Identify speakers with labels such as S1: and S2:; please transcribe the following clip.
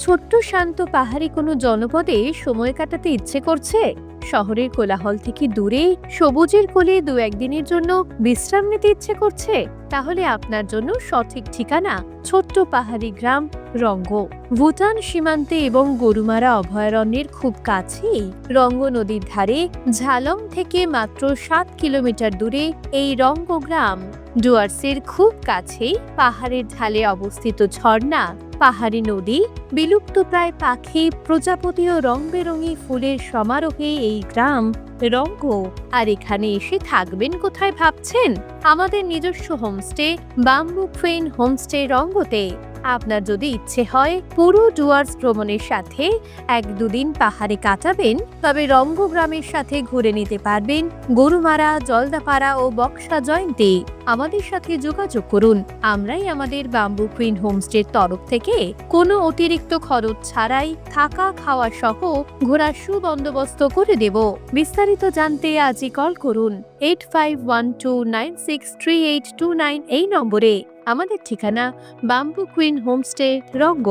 S1: ছোট্ট শান্ত পাহাড়ি কোনো জনপদে সময় কাটাতে ইচ্ছে করছে? শহরের কোলাহল থেকে দূরে, সবুজের কোলে দু একদিনের জন্য বিশ্রাম নিতে ইচ্ছে করছে? তাহলে আপনার জন্য সঠিক ঠিকানা ছোট্ট পাহাড়ি গ্রাম, রঙ্গ। ভুটান সীমান্তে এবং গরুমারা অভয়ারণ্যের খুব কাছেই রঙ্গ নদীর ধারে, ঝালং থেকে মাত্র সাত কিলোমিটার দূরে এই রঙ্গ গ্রাম। ডুয়ার্সের খুব কাছেই পাহাড়ের ঢালে অবস্থিত ঝর্ণা, পাহাড়ি নদী, বিলুপ্তপ্রায় পাখি প্রজাপতি ও রং বেরঙি ফুলের সমারোহে এই গ্রাম রঙ্গ। আর এখানে এসে থাকবেন কোথায় ভাবছেন? আমাদের নিজস্ব হোমস্টে বাম্বু ক্রেন হোমস্টে রঙ্গতে। আপনার যদি ইচ্ছে হয়, পুরো ডুয়ার্স ভ্রমণের সাথে এক দুদিন পাহাড়ে কাটাবেন, তবে রঙ্গ গ্রামের সাথে ঘুরে নিতে পারবেন গরুমারা, জলদাপাড়া ও বক্সা জয়ন্তী। আমাদের সাথে যোগাযোগ করুন। আমরাই আমাদের বাম্বু কুইন হোমস্টের তরফ থেকে কোনো অতিরিক্ত খরচ ছাড়াই থাকা খাওয়া সহ ঘোরার সুবন্দোবস্ত করে দেব। বিস্তারিত জানতে আজই কল করুন eight five one two nine six three eight two nine এই নম্বরে। আমাদের ঠিকানা বাম্বু কুইন হোমস্টে, রঙ্গ।